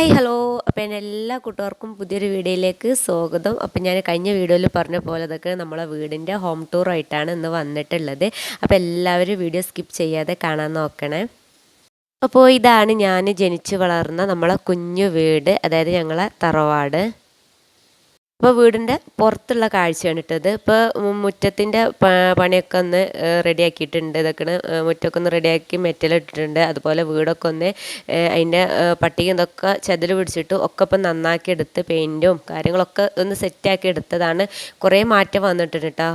Hi hello. അപ്പോൾ എന്റെ എല്ലാ കൂട്ടുകാർക്കും പുതിയൊരു വീഡിയോയിലേക്ക് സ്വാഗതം. അപ്പോൾ ഞാൻ കഴിഞ്ഞ വീഡിയോയിൽ പറഞ്ഞ പോലെ അതൊക്കെ നമ്മളെ വീടിന്റെ ഹോം ടൂർ ആയിട്ടാണ് ഇന്ന് വന്നിട്ടുള്ളത്. അപ്പോൾ എല്ലാവരും വീഡിയോ സ്കിപ്പ് ചെയ്യാതെ കാണാൻ നോക്കണേ. അപ്പോൾ ഇതാണ് ഞാൻ ജനിച്ചു വളർന്ന നമ്മളെ കുഞ്ഞു വീട് അതായത് ഞങ്ങളെ തറവാട്. അപ്പോൾ വീടിന്റെ പുറത്തുള്ള കാഴ്ചയാണ് ഇട്ടത്. ഇപ്പോൾ മുറ്റത്തിന്റെ പണിയൊക്കെ ഒന്ന് റെഡിയാക്കിയിട്ടുണ്ട്. ഇതൊക്കെ മുറ്റമൊക്കെ ഒന്ന് റെഡിയാക്കി മെറ്റലിട്ടിട്ടുണ്ട് അതുപോലെ വീടൊക്കെ ഒന്ന് അതിന്റെ പട്ടിക ഇതൊക്കെ ചതിൽ പിടിച്ചിട്ട് ഒക്കെ ഇപ്പം നന്നാക്കി എടുത്ത് പെയിന്റും കാര്യങ്ങളൊക്കെ ഒന്ന് സെറ്റാക്കി എടുത്തതാണ്. കുറേ മാറ്റം വന്നിട്ടുണ്ട് കേട്ടോ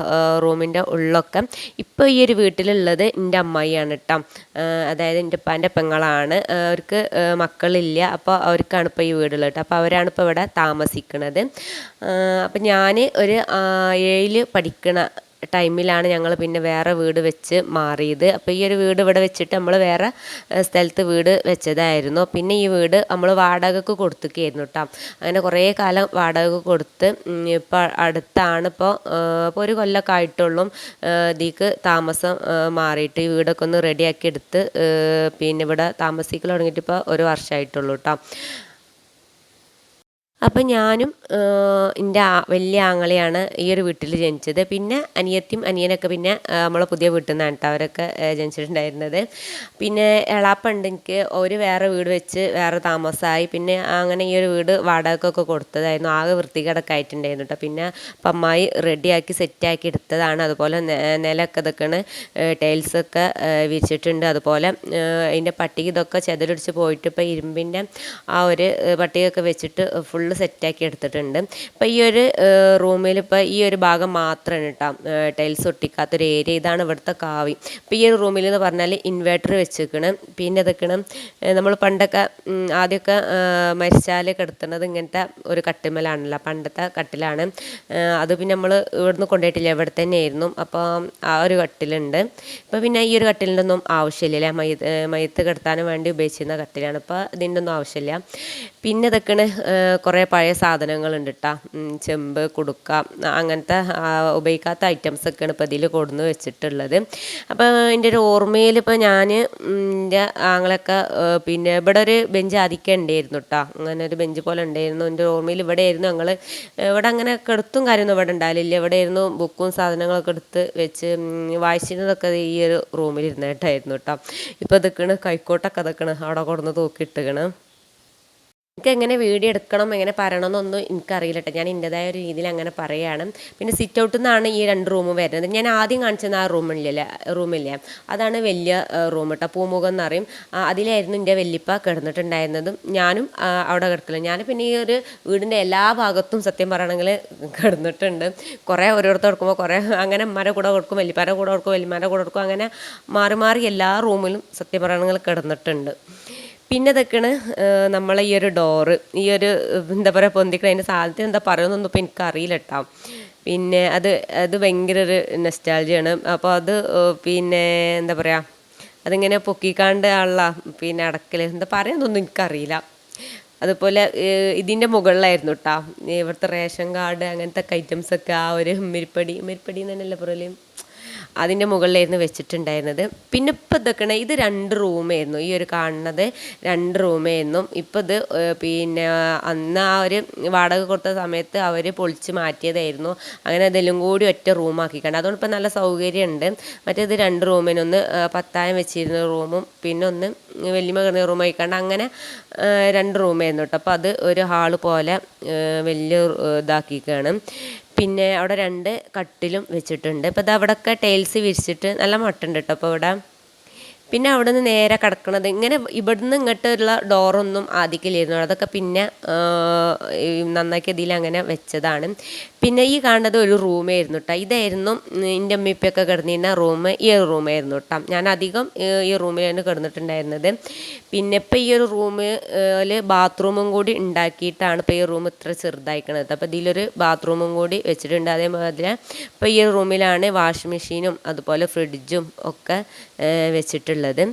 റൂമിന്റെ ഉള്ളൊക്കെ. ഇപ്പോൾ ഈ ഒരു വീട്ടിലുള്ളത് എന്റെ അമ്മായിയാണ് കേട്ടോ അതായത് എന്റെ ഉപ്പാന്റെ പെങ്ങളാണ്. അവർക്ക് മക്കളില്ല. അപ്പോൾ അവർക്കാണ് ഇപ്പോൾ ഈ വീടുള്ളത് കേട്ടോ അപ്പോൾ അവരാണ് ഇപ്പോൾ ഇവിടെ താമസിക്കുന്നത് അപ്പം ഞാൻ ഒരു ഏഴിൽ പഠിക്കണ ടൈമിലാണ് ഞങ്ങൾ പിന്നെ വേറെ വീട് വെച്ച് മാറിയത്. അപ്പോൾ ഈ ഒരു വീട് ഇവിടെ വെച്ചിട്ട് നമ്മൾ വേറെ സ്ഥലത്ത് വീട് വെച്ചതായിരുന്നു. പിന്നെ ഈ വീട് നമ്മൾ വാടകക്ക് കൊടുത്തുകയായിരുന്നു കേട്ടോ അങ്ങനെ കുറേ കാലം വാടക കൊടുത്ത് ഇപ്പോൾ അടുത്താണ് ഇപ്പോൾ ഇപ്പോൾ ഒരു കൊല്ലമൊക്കെ ആയിട്ടുള്ളൂ ഇതിക്ക് താമസം മാറിയിട്ട് ഈ വീടൊക്കെ ഒന്ന് റെഡിയാക്കി എടുത്ത് പിന്നെ ഇവിടെ താമസിക്കൽ തുടങ്ങിയിട്ട് ഇപ്പോൾ ഒരു വർഷമായിട്ടുള്ളൂ കേട്ടോ അപ്പം ഞാനും എന്റെ വലിയ ആങ്ങളെയാണ് ഈ ഒരു വീട്ടിൽ ജനിച്ചത്. പിന്നെ അനിയത്തിയും അനിയനൊക്കെ പിന്നെ നമ്മളെ പുതിയ വീട്ടിൽ നിന്നാണ് കേട്ടോ അവരൊക്കെ ജനിച്ചിട്ടുണ്ടായിരുന്നത്. പിന്നെ എളാപ്പണ്ട് എനിക്ക് ഒരു വേറെ വീട് വെച്ച് വേറെ താമസമായി പിന്നെ അങ്ങനെ ഈ ഒരു വീട് വാടകക്കൊക്കെ കൊടുത്തതായിരുന്നു. ആകെ വൃത്തികേടൊക്കെ ആയിട്ടുണ്ടായിരുന്നു കേട്ടോ പിന്നെ പമ്മായി റെഡിയാക്കി സെറ്റാക്കി എടുത്തതാണ്. അതുപോലെ നിലമൊക്കെ ഇതൊക്കെയാണ് ടൈൽസൊക്കെ വിരിച്ചിട്ടുണ്ട്. അതുപോലെ അതിന്റെ പട്ടിക ഇതൊക്കെ ചെതലടിച്ച് പോയിട്ട് ഇപ്പോൾ ഇരുമ്പിന്റെ ആ ഒരു പട്ടികയൊക്കെ വെച്ചിട്ട് ഫുള്ള് സെറ്റാക്കി എടുത്തിട്ടുണ്ട്. ഇപ്പം ഈ ഒരു റൂമിൽ ഇപ്പോൾ ഈ ഒരു ഭാഗം മാത്രമാണ് കേട്ടോ ടൈൽസ് ഒട്ടിക്കാത്തൊരു ഏരിയ ഇതാണ് ഇവിടുത്തെ കാവി. അപ്പോൾ ഈ ഒരു റൂമിൽ എന്ന് പറഞ്ഞാൽ ഇൻവേർട്ടർ വെച്ചിരിക്കണം പിന്നെ ഇതൊക്കെയാണ് നമ്മൾ പണ്ടൊക്കെ ആദ്യമൊക്കെ മരിച്ചാൽ കിടത്തുന്നത് ഇങ്ങനത്തെ ഒരു കട്ടിമലാണല്ലോ. പണ്ടത്തെ കട്ടിലാണ്. അത് പിന്നെ നമ്മൾ ഇവിടുന്ന് കൊണ്ടുപോയിട്ടില്ല. ഇവിടെ തന്നെയായിരുന്നു. അപ്പോൾ ആ ഒരു കട്ടിലുണ്ട്. ഇപ്പോൾ പിന്നെ ഈ ഒരു കട്ടിലിന്റെ ആവശ്യമില്ല മയത്ത് മയത്ത് കിടത്താനും വേണ്ടി ഉപയോഗിച്ചിരുന്ന കട്ടിലാണ്. ഇപ്പോൾ ഇതിന്റെ ഒന്നും ആവശ്യമില്ല. പിന്നെ ഇതൊക്കെയാണ് കുറേ പഴയ സാധനങ്ങളുണ്ട് കേട്ടോ ചെമ്പ് കുടുക്ക അങ്ങനത്തെ ഉപയോഗിക്കാത്ത ഐറ്റംസ് ഒക്കെയാണ് ഇപ്പോൾ ഇതിൽ കൊടുന്ന് വെച്ചിട്ടുള്ളത്. അപ്പോൾ എന്റെ ഒരു ഓർമ്മയിൽ ഇപ്പോൾ ഞാൻ എന്റെ ആങ്ങളൊക്കെ പിന്നെ ഇവിടെ ഒരു ബെഞ്ച് ആദ്യമൊക്കെ ഉണ്ടായിരുന്നു കേട്ടോ അങ്ങനെ ഒരു ബെഞ്ച് പോലെ ഉണ്ടായിരുന്നു. എന്റെ ഓർമ്മയിൽ ഇവിടെ ആയിരുന്നു ഞങ്ങൾ ഇവിടെ അങ്ങനെ കെടുത്തും കാര്യമൊന്നും ഇവിടെ ഉണ്ടാവില്ല ഇവിടെ ആയിരുന്നു ബുക്കും സാധനങ്ങളൊക്കെ എടുത്ത് വെച്ച് വായിച്ചിരുന്നതൊക്കെ ഈ ഒരു റൂമിൽ ഇരുന്നേട്ടായിരുന്നു കേട്ടോ ഇപ്പോൾ ഇതൊക്കെയാണ് കൈക്കോട്ടൊക്കെ ഇതൊക്കെയാണ് അവിടെ കൊടുന്ന് തൂക്കിയിട്ടുകയാണ് എനിക്ക് എങ്ങനെ വീഡിയോ എടുക്കണം എങ്ങനെ പറയണമെന്നൊന്നും എനിക്കറിയില്ല കേട്ടോ ഞാൻ എന്റെതായ ഒരു രീതിയിൽ അങ്ങനെ പറയുകയാണ് പിന്നെ സിറ്റ് ഔട്ടിൽ നിന്നാണ് ഈ രണ്ട് റൂം വരുന്നത്. ഞാൻ ആദ്യം കാണിച്ചത് ആ റൂമില്ല റൂമില്ലേ അതാണ് വലിയ റൂം കേട്ടോ പൂമുഖം എന്ന് പറയും. അതിലായിരുന്നു എന്റെ വല്യപ്പ കിടന്നിട്ടുണ്ടായിരുന്നതും ഞാനും അവിടെ കിടക്കില്ല ഞാൻ പിന്നെ ഈ ഒരു വീടിന്റെ എല്ലാ ഭാഗത്തും സത്യം പറയണമെങ്കിൽ കിടന്നിട്ടുണ്ട്. കുറേ ഓരോരുത്തർ കൊടുക്കുമ്പോൾ കുറേ അങ്ങനെ മര കൂടെ കൊടുക്കും വല്യപ്പാരെ കൂടെ കൊടുക്കും വല്യമാരെ കൂടെ കൊടുക്കും. അങ്ങനെ മാറി മാറി എല്ലാ റൂമിലും സത്യം പറയണമെങ്കിൽ കിടന്നിട്ടുണ്ട്. പിന്നെ ഇതൊക്കെയാണ് നമ്മളെ ഈ ഒരു ഡോറ് ഈ ഒരു എന്താ പറയുക പൊന്തിക്കണ അതിന്റെ എന്താ പറയുന്നൊന്നും ഇപ്പോൾ എനിക്കറിയില്ല കേട്ടോ പിന്നെ അത് അത് ഭയങ്കര ഒരു നെസ്റ്റാൾജിയാണ് അപ്പോൾ അത് പിന്നെ എന്താ പറയുക അതിങ്ങനെ പൊക്കിക്കാണ്ട് ഉള്ള പിന്നെ അടക്കൽ എന്താ പറയുന്നൊന്നും എനിക്കറിയില്ല. അതുപോലെ ഇതിന്റെ മുകളിലായിരുന്നു കേട്ടോ ഇവിടുത്തെ റേഷൻ കാർഡ് അങ്ങനത്തെ ഐറ്റംസൊക്കെ ആ ഒരു മിരിപ്പടി മിരിപ്പടി എന്ന് തന്നെയല്ലേ പറയൽ? അതിന്റെ മുകളിലായിരുന്നു വെച്ചിട്ടുണ്ടായിരുന്നത്. പിന്നെ ഇപ്പം ഇതൊക്കെ ഇത് രണ്ട് റൂമായിരുന്നു ഈ ഒരു കാണുന്നത് രണ്ട് റൂമായിരുന്നു ഇപ്പം ഇത് പിന്നെ അന്ന് ആ ഒരു വാടക കൊടുത്ത സമയത്ത് അവർ പൊളിച്ച് മാറ്റിയതായിരുന്നു. അങ്ങനെ അതെല്ലാം കൂടി ഒറ്റ റൂമാക്കിക്കണ്ട് അതുകൊണ്ട് ഇപ്പം നല്ല സൗകര്യമുണ്ട്. മറ്റേത് രണ്ട് റൂമിനൊന്ന് പത്തായം വെച്ചിരുന്ന റൂമും പിന്നെ ഒന്ന് വലിയ കിടന്ന റൂമായി കണ്ട് അങ്ങനെ രണ്ട് റൂമായിരുന്നു കേട്ടോ. അപ്പോൾ അത് ഒരു ഹാൾ പോലെ വലിയ ഇതാക്കിക്കാണ്. പിന്നെ അവിടെ രണ്ട് കട്ടിലും വെച്ചിട്ടുണ്ട്. ഇപ്പോൾ ഇത് അവിടെയൊക്കെ ടൈൽസ് വിരിച്ചിട്ട് നല്ല മട്ടുണ്ട് കേട്ടോ അപ്പോൾ ഇവിടെ. പിന്നെ അവിടെ നിന്ന് നേരെ കിടക്കണത് ഇങ്ങനെ ഇവിടുന്ന് ഇങ്ങോട്ടുള്ള ഡോറൊന്നും ആദ്യക്കില്ലായിരുന്നു അതൊക്കെ പിന്നെ നന്നാക്കി ഇതിൽ അങ്ങനെ വെച്ചതാണ്. പിന്നെ ഈ കാണുന്നത് ഒരു റൂമായിരുന്നു കേട്ടോ ഇതായിരുന്നു എന്റെ അമ്മയിപ്പൊക്കെ കിടന്നിരുന്ന റൂം ഈ ഒരു റൂമായിരുന്നു കേട്ടോ ഞാൻ അധികം ഈ റൂമിലാണ് കിടന്നിട്ടുണ്ടായിരുന്നത്. പിന്നെ ഇപ്പം ഈ ഒരു റൂമിൽ ബാത്റൂമും കൂടി ഉണ്ടാക്കിയിട്ടാണ് ഇപ്പോൾ ഈ റൂം ഇത്ര ചെറുതായിക്കണത്. അപ്പോൾ ഇതിലൊരു ബാത്റൂമും കൂടി വെച്ചിട്ടുണ്ട് അതേപോലെ ഇപ്പോൾ ഈ റൂമിലാണ് വാഷിംഗ് മെഷീനും അതുപോലെ ഫ്രിഡ്ജും ഒക്കെ വെച്ചിട്ടുള്ളത്.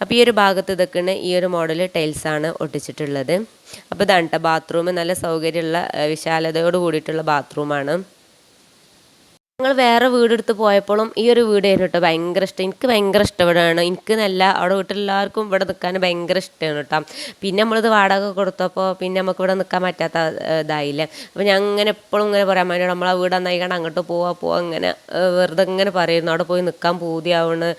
അപ്പോൾ ഈ ഒരു ഭാഗത്ത് ഇതൊക്കെയാണ് ഈ ഒരു മോഡൽ ടൈൽസാണ് ഒട്ടിച്ചിട്ടുള്ളത്. അപ്പോൾ ഇതാണ് കേട്ടോ ബാത്റൂം നല്ല സൗകര്യമുള്ള വിശാലതയോട് കൂടിയിട്ടുള്ള ബാത്റൂമാണ് ഞങ്ങൾ വേറെ വീടെടുത്ത് പോയപ്പോഴും ഈ ഒരു വീട് ആയിരുന്നു കേട്ടോ ഭയങ്കര ഇഷ്ടം. എനിക്ക് ഭയങ്കര ഇഷ്ടപ്പെടുകയാണ് എനിക്ക് നല്ല അവിടെ വീട്ടിലെല്ലാവർക്കും ഇവിടെ നിൽക്കാൻ ഭയങ്കര ഇഷ്ടമാണ് കേട്ടോ. പിന്നെ നമ്മളിത് വാടക കൊടുത്തപ്പോൾ പിന്നെ നമുക്ക് ഇവിടെ നിൽക്കാൻ പറ്റാത്ത ഇതായില്ല. അപ്പോൾ ഞാൻ അങ്ങനെ എപ്പോഴും ഇങ്ങനെ പറയാൻ അമ്മയോട് നമ്മളെ വീട് നന്നായിക്കണം അങ്ങോട്ട് പോവാ പോവാ അങ്ങനെ വെറുതെ ഇങ്ങനെ പറയുന്നു. അവിടെ പോയി നിൽക്കാൻ പൂതിയാവണ്.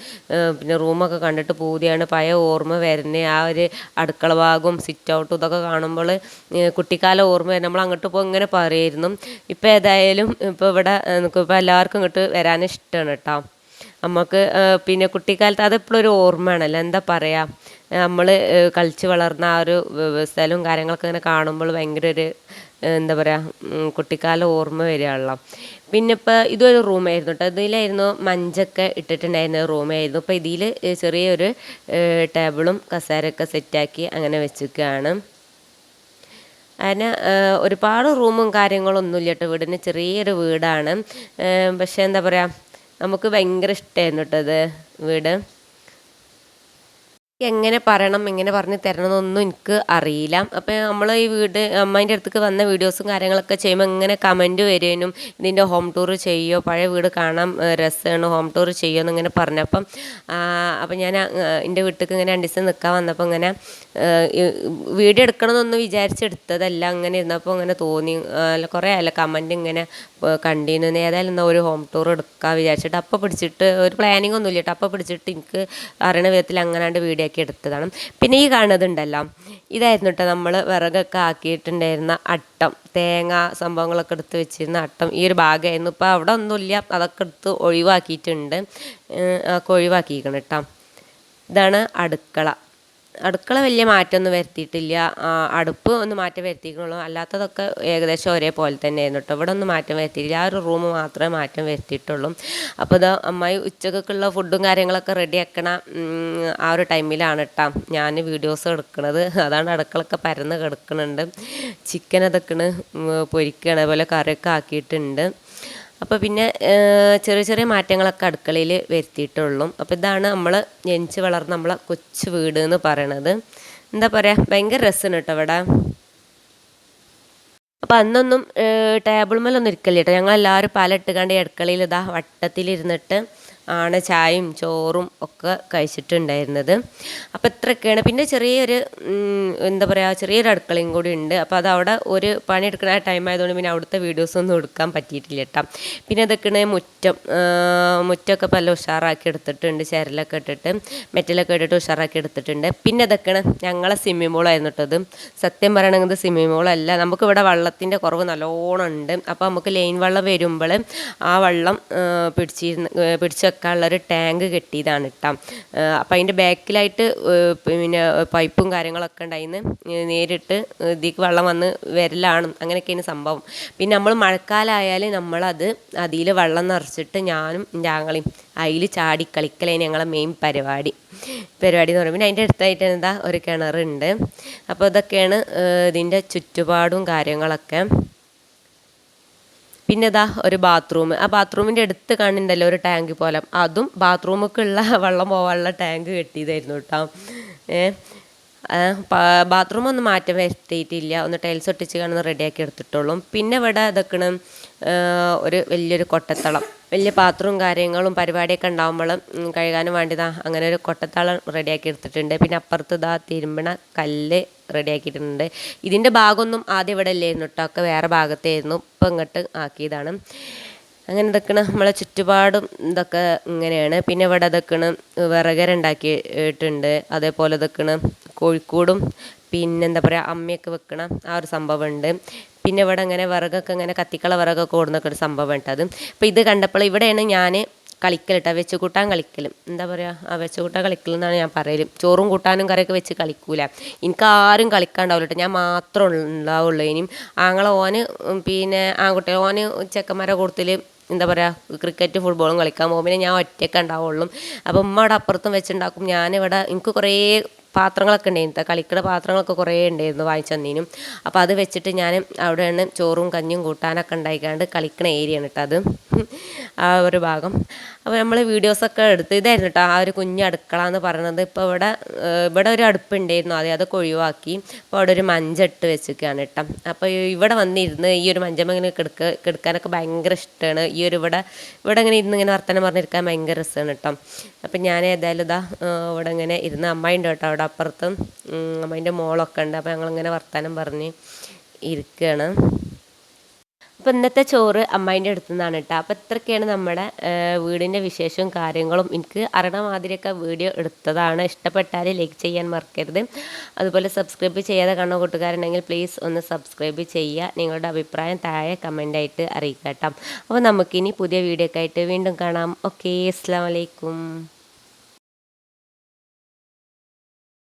പിന്നെ റൂമൊക്കെ കണ്ടിട്ട് പൂതിയാണ്. പഴയ ഓർമ്മ വരുന്നത് ആ ഒരു അടുക്കള ഭാഗവും സിറ്റ് ഔട്ടും ഇതൊക്കെ കാണുമ്പോൾ കുട്ടിക്കാല ഓർമ്മ നമ്മൾ അങ്ങോട്ട് പോയി ഇങ്ങനെ പറയായിരുന്നു ഇപ്പോൾ ഏതായാലും ഇപ്പോൾ ഇവിടെ നമുക്കിപ്പോൾ എല്ലാവർക്കും ഇങ്ങോട്ട് വരാൻ ഇഷ്ടമാണ് കേട്ടോ നമുക്ക് പിന്നെ കുട്ടിക്കാലത്ത് അതെപ്പോഴും ഒരു ഓർമ്മയാണല്ലോ. എന്താ പറയുക നമ്മൾ കളിച്ച് വളർന്ന ആ ഒരു സ്ഥലവും കാര്യങ്ങളൊക്കെ ഇങ്ങനെ കാണുമ്പോൾ ഭയങ്കര ഒരു എന്താ പറയുക കുട്ടിക്കാല ഓർമ്മ വരികയാണല്ലോ. പിന്നെ ഇപ്പോൾ ഇതൊരു റൂമായിരുന്നു കേട്ടോ ഇതിലായിരുന്നു മഞ്ചൊക്കെ ഇട്ടിട്ടുണ്ടായിരുന്ന റൂമായിരുന്നു. അപ്പോൾ ഇതിൽ ചെറിയൊരു ടേബിളും കസേരയൊക്കെ സെറ്റാക്കി അങ്ങനെ വെച്ചിരിക്കുകയാണ്. അതിന് ഒരുപാട് റൂമും കാര്യങ്ങളും ഒന്നുമില്ല കേട്ടോ വീടിന്. ചെറിയൊരു വീടാണ്. പക്ഷേ എന്താ പറയുക നമുക്ക് ഭയങ്കര ഇഷ്ടമായിരുന്നു കേട്ടോ ഇത് വീട്. എങ്ങനെ പറയണം എങ്ങനെ പറഞ്ഞ് തരണമെന്നൊന്നും എനിക്ക് അറിയില്ല. അപ്പോൾ നമ്മൾ ഈ വീട് അമ്മേന്റെ അടുത്തേക്ക് വന്ന വീഡിയോസും കാര്യങ്ങളൊക്കെ ചെയ്യുമ്പോൾ ഇങ്ങനെ കമന്റ് വരുവാനും ഇതിന്റെ ഹോം ടൂർ ചെയ്യോ പഴയ വീട് കാണാൻ രസമാണ് ഹോം ടൂർ ചെയ്യുമോ എന്നിങ്ങനെ പറഞ്ഞപ്പം അപ്പം ഞാൻ എന്റെ വീട്ടിലേക്ക് ഇങ്ങനെ രണ്ട് ദിവസം നിൽക്കാൻ വന്നപ്പോൾ ഇങ്ങനെ വീഡിയോ എടുക്കണമെന്നൊന്നും വിചാരിച്ചെടുത്തതല്ല അങ്ങനെ ഇരുന്നപ്പോൾ ഇങ്ങനെ തോന്നി. കുറേ അല്ല കമന്റ് ഇങ്ങനെ കണ്ടിരുന്നു ഏതായാലും എന്നാൽ ഒരു ഹോം ടൂർ എടുക്കാൻ വിചാരിച്ചിട്ട് അപ്പോൾ പിടിച്ചിട്ട് ഒരു പ്ലാനിങ് ഒന്നുമില്ല കേട്ടോ. അപ്പോൾ പിടിച്ചിട്ട് എനിക്ക് അറിയണ വിധത്തിൽ അങ്ങനാണ്ട് വീഡിയോ ആക്കി എടുത്തതാണ്. പിന്നെ ഈ കാണുന്നതുണ്ടല്ലോ ഇതായിരുന്നു കേട്ടോ നമ്മൾ വിറകൊക്കെ ആക്കിയിട്ടുണ്ടായിരുന്ന അട്ടം. തേങ്ങ സംഭവങ്ങളൊക്കെ എടുത്ത് വെച്ചിരുന്ന അട്ടം. ഈ ഒരു ഭാഗമായിരുന്നു. ഇപ്പോൾ അവിടെ ഒന്നുമില്ല. അതൊക്കെ എടുത്ത് ഒഴിവാക്കിയിട്ടുണ്ട്. ഒക്കെ ഒഴിവാക്കിയിരിക്കണം കേട്ടോ ഇതാണ് അടുക്കള. അടുക്കള വലിയ മാറ്റമൊന്നും വരുത്തിയിട്ടില്ല. അടുപ്പ് ഒന്ന് മാറ്റം വരുത്തിയിട്ടുള്ളൂ. അല്ലാത്തതൊക്കെ ഏകദേശം ഒരേപോലെ തന്നെയായിരുന്നു കേട്ടോ ഇവിടെ ഒന്നും മാറ്റം വരുത്തിയില്ല ആ ഒരു റൂം മാത്രമേ മാറ്റം വരുത്തിയിട്ടുള്ളൂ. അപ്പോൾ ഇത് അമ്മായി ഉച്ചക്കൊക്കെയുള്ള ഫുഡും കാര്യങ്ങളൊക്കെ റെഡി ആക്കണ ആ ഒരു ടൈമിലാണ് കേട്ടോ ഞാൻ വീഡിയോസ് എടുക്കുന്നത് അതാണ് അടുക്കളൊക്കെ പരന്ന് കിടക്കുന്നുണ്ട് ചിക്കൻ അതൊക്കെ പൊരിക്കുകയാണ് അതുപോലെ കറിയൊക്കെ ആക്കിയിട്ടുണ്ട്. അപ്പോൾ പിന്നെ ചെറിയ ചെറിയ മാറ്റങ്ങളൊക്കെ അടുക്കളയിൽ വരുത്തിയിട്ടുള്ളൂ. അപ്പോൾ ഇതാണ് നമ്മൾ ജനിച്ച് വളർന്ന നമ്മളെ കൊച്ചു വീട് എന്ന് പറയണത്. എന്താ പറയുക ഭയങ്കര രസമാണ് കേട്ടോ ഇവിടെ. അപ്പം അന്നൊന്നും ടേബിൾ മേലൊന്നും ഇരിക്കല്ല കേട്ടോ. ഞങ്ങളെല്ലാവരും പല കണ്ട് അടുക്കളയിൽ ഇതാ വട്ടത്തിലിരുന്നിട്ട് ആണ് ചായയും ചോറും ഒക്കെ കഴിച്ചിട്ടുണ്ടായിരുന്നത്. അപ്പോൾ ഇത്രയൊക്കെയാണ്. പിന്നെ ചെറിയൊരു എന്താ പറയുക ചെറിയൊരു അടുക്കളയും കൂടി ഉണ്ട്. അപ്പോൾ അത് അവിടെ ഒരു പണിയെടുക്കുന്ന ടൈം ആയതുകൊണ്ട് പിന്നെ അവിടുത്തെ വീഡിയോസ് ഒന്നും എടുക്കാൻ പറ്റിയിട്ടില്ല കേട്ടോ. പിന്നെ ഇതൊക്കെയാണ് മുറ്റം മുറ്റമൊക്കെ പല ഉഷാറാക്കി എടുത്തിട്ടുണ്ട്. ചരലൊക്കെ ഇട്ടിട്ട് മെറ്റലൊക്കെ ഇട്ടിട്ട് ഉഷാറാക്കി എടുത്തിട്ടുണ്ട്. പിന്നെ ഇതൊക്കെയാണ് ഞങ്ങളെ സ്വിമ്മിംഗ് പൂളായിരുന്നു കേട്ടോ ഇത്. സത്യം പറയണമെങ്കിൽ സ്വിമ്മിംഗ് പൂളല്ല നമുക്ക് ഇവിടെ വെള്ളത്തിന്റെ കുറവ് നല്ലോണം ഉണ്ട്. അപ്പോൾ നമുക്ക് ലൈൻ വെള്ളം വരുമ്പോൾ ആ വെള്ളം പിടിച്ചിരുന്ന് ഏ, പിടിച്ച് വെക്കാനുള്ളൊരു ടാങ്ക് കെട്ടിയതാണ് കേട്ടോ. അപ്പം അതിന്റെ ബാക്കിലായിട്ട് പിന്നെ പൈപ്പും കാര്യങ്ങളൊക്കെ ഉണ്ടായിന്ന്. നേരിട്ട് ഇതിക്ക് വെള്ളം വന്ന് വരലാണ്. അങ്ങനെയൊക്കെയാണ് സംഭവം. പിന്നെ നമ്മൾ മഴക്കാലമായാൽ നമ്മളത് അതിൽ വെള്ളം നിറച്ചിട്ട് ഞാനും എന്റെ ആങ്ങളെയും അതിൽ ചാടി കളിക്കലേ ഞങ്ങളെ മെയിൻ പരിപാടി. പരിപാടി എന്ന് പറയുമ്പോൾ അതിന്റെ അടുത്തായിട്ട് എന്താ ഒരു കിണറുണ്ട്. അപ്പോൾ ഇതൊക്കെയാണ് ഇതിന്റെ ചുറ്റുപാടും കാര്യങ്ങളൊക്കെ. പിന്നെ ഇതാ ഒരു ബാത്റൂം ആ ബാത്റൂമിന്റെ അടുത്ത് കാണുന്നുണ്ടല്ലോ ഒരു ടാങ്ക് പോലെ. അതും ബാത്റൂമൊക്കെയുള്ള വെള്ളം പോകാനുള്ള ടാങ്ക് കെട്ടിയതായിരുന്നു കേട്ടോ ഏ? ബാത്റൂം ഒന്നും മാറ്റം വരുത്തിയിട്ടില്ല. ഒന്ന് ടൈൽസ് ഒട്ടിച്ച് കാണുന്ന റെഡിയാക്കി എടുത്തിട്ടുള്ളൂ. പിന്നെ ഇവിടെ ഇതൊക്കെയാണ് ഒരു വലിയൊരു കൊട്ടത്തളം. വലിയ പാത്രവും കാര്യങ്ങളും പരിപാടിയൊക്കെ ഉണ്ടാകുമ്പോൾ കഴുകാനും വേണ്ടിതാ അങ്ങനെ ഒരു കൊട്ടത്തളം റെഡിയാക്കി എടുത്തിട്ടുണ്ട്. പിന്നെ അപ്പുറത്ത് ഇതാ തിരുമ്പണ കല്ല് റെഡിയാക്കിയിട്ടുണ്ട് ഇതിന്റെ ഭാഗമൊന്നും ആദ്യം ഇവിടെ ഇല്ലായിരുന്നു കേട്ടോ. ഒക്കെ വേറെ ഭാഗത്തായിരുന്നു. ഇപ്പം ഇങ്ങോട്ട് ആക്കിയതാണ്. അങ്ങനെ ഇതൊക്കെയാണ് നമ്മളെ ചുറ്റുപാടും ഇതൊക്കെ ഇങ്ങനെയാണ്. പിന്നെ ഇവിടെ ഇതൊക്കെയാണ് വിറകര ഉണ്ടാക്കിയിട്ടുണ്ട്. അതേപോലെ ഇതൊക്കെയാണ് കോഴിക്കോടും പിന്നെന്താ പറയുക അമ്മയൊക്കെ വെക്കണ ആ ഒരു സംഭവമുണ്ട്. പിന്നെ ഇവിടെ ഇങ്ങനെ വിറകൊക്കെ ഇങ്ങനെ കത്തിക്കള വിറകൊക്കെ ഓടുന്നൊക്കെ ഒരു സംഭവം അത്. അപ്പോൾ ഇത് കണ്ടപ്പോൾ ഇവിടെയാണ് ഞാൻ കളിക്കൽ കേട്ടോ വെച്ച് കൂട്ടാൻ കളിക്കലും. എന്താ പറയുക ആ വെച്ച് കൂട്ടാൻ കളിക്കൽ എന്നാണ് ഞാൻ പറയൽ. ചോറും കൂട്ടാനും കറിയൊക്കെ വെച്ച് കളിക്കൂല. എനിക്ക് ആരും കളിക്കാണ്ടാവില്ല ഞാൻ മാത്രം ഉണ്ടാവുള്ളൂ. ഇനിയും ആങ്ങളെ ഓന് പിന്നെ ആൺകുട്ടി ഓന് ചെക്കന്മാരെ കൂടുതൽ എന്താ പറയുക ക്രിക്കറ്റ് ഫുട്ബോളും കളിക്കാൻ പോകുമ്പോൾ ഞാൻ ഒറ്റയ്ക്ക് ഉണ്ടാവുള്ളൂ. അപ്പം ഉമ്മ അവിടെ അപ്പുറത്തും വെച്ചുണ്ടാക്കും. ഞാനിവിടെ എനിക്ക് കുറേ പാത്രങ്ങളൊക്കെ ഉണ്ടായിരുന്നു. കളിക്കുന്ന പാത്രങ്ങളൊക്കെ കുറേ ഉണ്ടായിരുന്നു വാങ്ങിച്ചു തന്നീനും അപ്പോൾ അത് വെച്ചിട്ട് ഞാൻ അവിടെയാണ് ചോറും കഞ്ഞിയും കൂട്ടാനൊക്കെ ഉണ്ടായിക്കാണ്ട് കളിക്കണ ഏരിയയാണ് കേട്ടോ അത്. ആ ഒരു ഭാഗം. അപ്പോൾ നമ്മൾ വീഡിയോസൊക്കെ എടുത്ത് ഇതായിരുന്നു കേട്ടോ ആ ഒരു കുഞ്ഞ് അടുക്കള എന്ന് പറയുന്നത് ഇപ്പോൾ ഇവിടെ ഇവിടെ ഒരു അടുപ്പുണ്ടായിരുന്നു അതെ അതൊക്കെ ഒഴിവാക്കി അപ്പോൾ അവിടെ ഒരു മഞ്ചട്ട് വെച്ചിരിക്കുകയാണ് കേട്ടോ അപ്പോൾ ഇവിടെ വന്നിരുന്ന് ഈ ഒരു മഞ്ചമ്മ കിടക്ക കിടക്കാനൊക്കെ ഭയങ്കര ഇഷ്ടമാണ് ഈ ഒരു ഇവിടെ ഇവിടെ ഇങ്ങനെ ഇരുന്ന് ഇങ്ങനെ വർത്തമാനം പറഞ്ഞിരിക്കാൻ ഭയങ്കര രസമാണ് കേട്ടോ അപ്പം ഞാൻ ഏതായാലും ഇതാ ഇവിടെ ഇങ്ങനെ ഇരുന്ന് അമ്മായിന്റെ കേട്ടോ അവിടെ അപ്പുറത്തും. അമ്മേന്റെ മോളൊക്കെ ഉണ്ട്. അപ്പോൾ ഞങ്ങളിങ്ങനെ വർത്തമാനം പറഞ്ഞ് ഇരിക്കുകയാണ് അപ്പോൾ ഇന്നത്തെ ചോറ് അമ്മായിന്റെ അടുത്തു നിന്നാണ് കേട്ടോ. അപ്പോൾ ഇത്രയൊക്കെയാണ് നമ്മുടെ വീടിന്റെ വിശേഷവും കാര്യങ്ങളും. എനിക്ക് അറിയണ മാതിരിയൊക്കെ വീഡിയോ എടുത്തതാണ്. ഇഷ്ടപ്പെട്ടാൽ ലൈക്ക് ചെയ്യാൻ മറക്കരുത്. അതുപോലെ സബ്സ്ക്രൈബ് ചെയ്യാതെ കാണുന്ന കൂട്ടുകാരുണ്ടെങ്കിൽ പ്ലീസ് ഒന്ന് സബ്സ്ക്രൈബ് ചെയ്യുക. നിങ്ങളുടെ അഭിപ്രായം താഴെ കമന്റായിട്ട് അറിയിക്കാം കേട്ടോ. അപ്പോൾ നമുക്കിനി പുതിയ വീഡിയോ ഒക്കെ ആയിട്ട് വീണ്ടും കാണാം. ഓക്കെ അസ്സാം വലൈക്കും